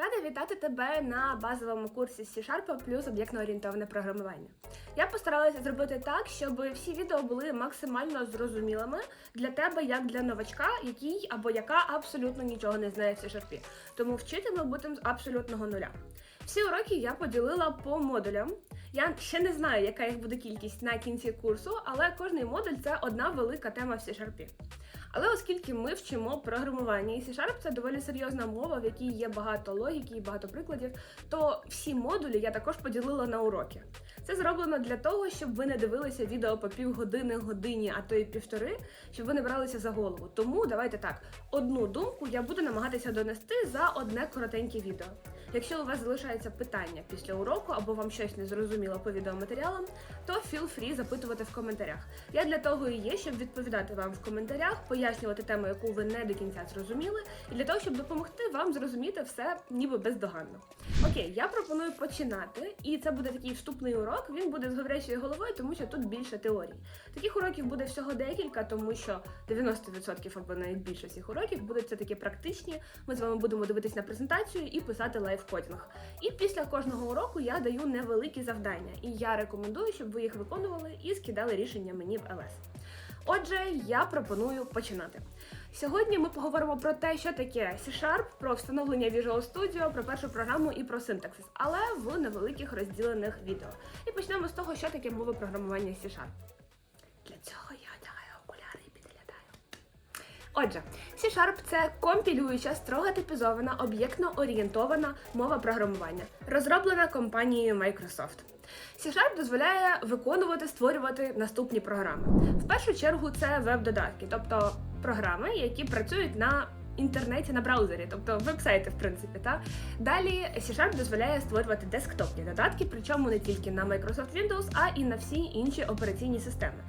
Рада вітати тебе на базовому курсі C-Sharp плюс об'єктно-орієнтоване програмування. Я постаралася зробити так, щоб всі відео були максимально зрозумілими для тебе, як для новачка, який або яка абсолютно нічого не знає в C-Sharp. Тому вчити ми будемо з абсолютного нуля. Всі уроки я поділила по модулям. Я ще не знаю, яка їх буде кількість на кінці курсу, але кожний модуль це одна велика тема в C-Sharp. Але оскільки ми вчимо програмування, і C-Sharp це доволі серйозна мова, в якій є багато логіки і багато прикладів, то всі модулі я також поділила на уроки. Це зроблено для того, щоб ви не дивилися відео по півгодини, годині, а то й півтори, щоб ви не бралися за голову. Тому давайте так: одну думку я буду намагатися донести за одне коротеньке відео. Якщо у вас залишається питання після уроку або вам щось не зрозуміло по відеоматеріалам, то feel free запитувати в коментарях. Я для того і є, щоб відповідати вам в коментарях, пояснювати тему, яку ви не до кінця зрозуміли, і для того, щоб допомогти вам зрозуміти все ніби бездоганно. Окей, я пропоную починати, і це буде такий вступний урок. Він буде з говорячою головою, тому що тут більше теорій. Таких уроків буде всього декілька, тому що 90% або навіть більше всіх уроків будуть все таки практичні. Ми з вами будемо дивитись на презентацію і писати лайфкодінг. І після кожного уроку я даю невеликі завдання, і я рекомендую, щоб ви їх виконували і скидали рішення мені в ЛС. Отже, я пропоную починати. Сьогодні ми поговоримо про те, що таке C-Sharp, про встановлення Visual Studio, про першу програму і про синтаксис, але в невеликих розділених відео. І почнемо з того, що таке мова програмування C-Sharp. Для цього я одягаю. Отже, C-Sharp – це компілююча, строго типізована, об'єктно-орієнтована мова програмування, розроблена компанією Microsoft. C-Sharp дозволяє виконувати, створювати наступні програми. В першу чергу це веб-додатки, тобто програми, які працюють на інтернеті на браузері, тобто веб-сайти, в принципі. Та? Далі C-Sharp дозволяє створювати десктопні додатки, причому не тільки на Microsoft Windows, а і на всі інші операційні системи.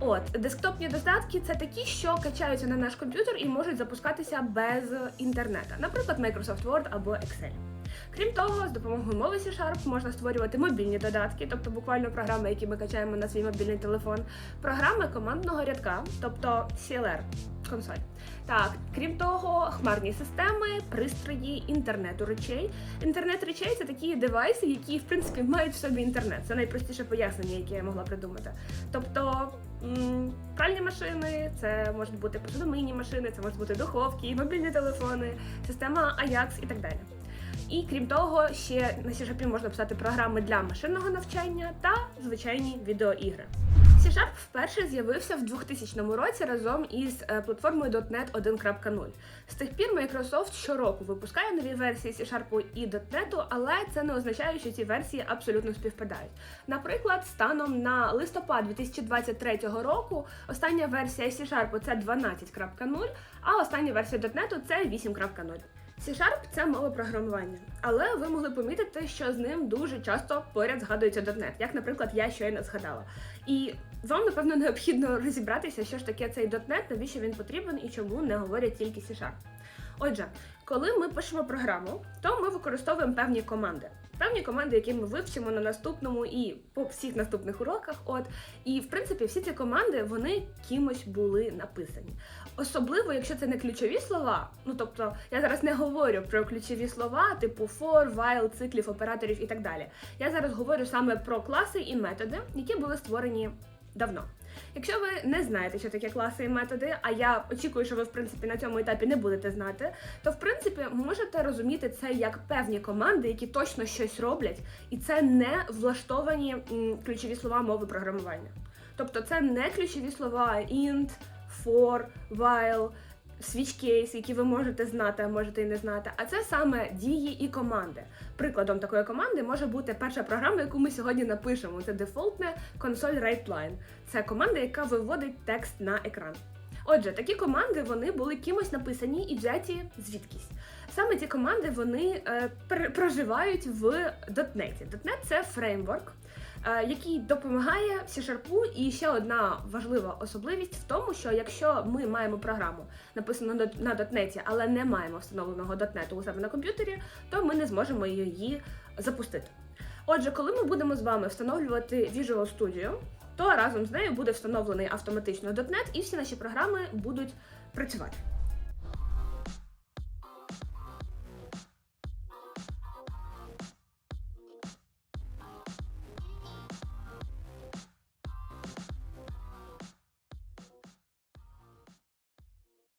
От, десктопні додатки це такі, що качаються на наш комп'ютер і можуть запускатися без інтернету, наприклад, Microsoft Word або Excel. Крім того, з допомогою мови C-Sharp можна створювати мобільні додатки, тобто буквально програми, які ми качаємо на свій мобільний телефон, програми командного рядка, тобто CLR, консоль. Так, крім того, хмарні системи, пристрої інтернету речей. Інтернет речей це такі девайси, які в принципі мають в собі інтернет. Це найпростіше пояснення, яке я могла придумати. Тобто пральні машини, це можуть бути посудомийні машини, це можуть бути духовки, мобільні телефони, система Ajax і так далі. І крім того, ще на C-Sharp можна писати програми для машинного навчання та звичайні відеоігри. C-Sharp вперше з'явився в 2000 році разом із е, платформою .NET 1.0. З тих пір Microsoft щороку випускає нові версії C-Sharp і .NET, але це не означає, що ці версії абсолютно співпадають. Наприклад, станом на листопад 2023 року остання версія C-Sharp це 12.0, а остання версія .NET це 8.0. C-Sharp – це мова програмування, але ви могли помітити, що з ним дуже часто поряд згадується .NET, як, наприклад, я щойно згадала. І вам, напевно, необхідно розібратися, що ж таке цей .NET, навіщо він потрібен і чому не говорять тільки C-Sharp. Отже, коли ми пишемо програму, то ми використовуємо певні команди. Певні команди, які ми вивчимо на наступному і по всіх наступних уроках. От і в принципі всі ці команди вони кимось були написані. Особливо, якщо це не ключові слова. Ну тобто, я зараз не говорю про ключові слова, типу for, while, циклів, операторів і так далі. Я зараз говорю саме про класи і методи, які були створені давно. Якщо ви не знаєте, що таке класи і методи, а я очікую, що ви в принципі на цьому етапі не будете знати, то в принципі можете розуміти це як певні команди, які точно щось роблять, і це не влаштовані ключові слова мови програмування. Тобто це не ключові слова int, for, while, case, які ви можете знати, а можете і не знати. А це саме дії і команди. Прикладом такої команди може бути перша програма, яку ми сьогодні напишемо. Це дефолтне консоль write. Це команда, яка виводить текст на екран. Отже, такі команди вони були кимось написані і взяті звідкись. Саме ці команди вони е, проживають в .NET. .NET – це фреймворк, е, який допомагає C-Sharp. І ще одна важлива особливість в тому, що якщо ми маємо програму, написану на .NET, але не маємо встановленого .NET у себе на комп'ютері, то ми не зможемо її запустити. Отже, коли ми будемо з вами встановлювати Visual Studio, то разом з нею буде встановлений автоматично .NET і всі наші програми будуть працювати.